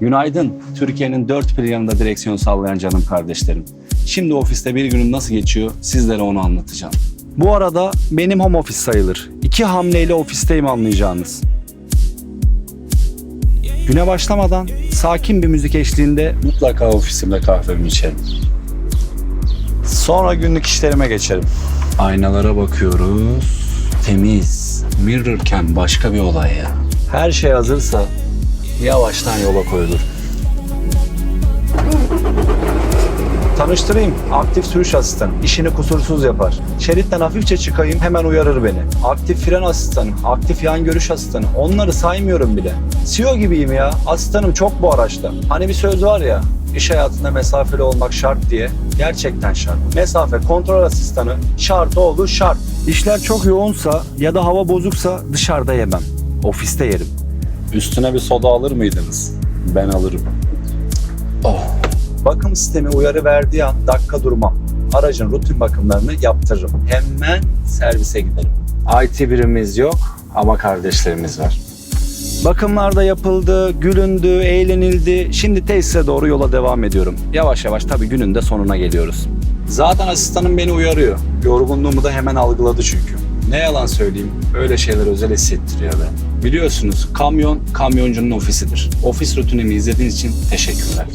Günaydın. Türkiye'nin dört bir yanında direksiyon sallayan canım kardeşlerim. Şimdi ofiste bir günüm nasıl geçiyor sizlere onu anlatacağım. Bu arada benim home office sayılır. İki hamleyle ofisteyim anlayacağınız. Güne başlamadan sakin bir müzik eşliğinde mutlaka ofisimde kahvemi içerim. Sonra günlük işlerime geçerim. Aynalara bakıyoruz. Temiz. Mirrorken başka bir olay ya. Her şey hazırsa yavaştan yola koyulur. Tanıştırayım. Aktif sürüş asistanı. İşini kusursuz yapar. Şeritten hafifçe çıkayım hemen uyarır beni. Aktif fren asistanı, aktif yan görüş asistanı. Onları saymıyorum bile. CEO gibiyim ya. Asistanım çok bu araçta. Hani bir söz var ya, iş hayatında mesafeli olmak şart diye. Gerçekten şart. Mesafe kontrol asistanı şart oğlu şart. İşler çok yoğunsa ya da hava bozuksa dışarıda yemem. Ofiste yerim. Üstüne bir soda alır mıydınız? Ben alırım. Oh. Bakım sistemi uyarı verdiği an dakika durmam. Aracın rutin bakımlarını yaptırırım. Hemen servise giderim. IT birimimiz yok ama kardeşlerimiz var. Bakımlar da yapıldı, gülündü, eğlenildi. Şimdi tesise doğru yola devam ediyorum. Yavaş yavaş tabii günün de sonuna geliyoruz. Zaten asistanım beni uyarıyor. Yorgunluğumu da hemen algıladı çünkü. Ne yalan söyleyeyim, öyle şeyler özel hissettiriyor be. Biliyorsunuz kamyon kamyoncunun ofisidir. Ofis rutinimi izlediğiniz için teşekkürler.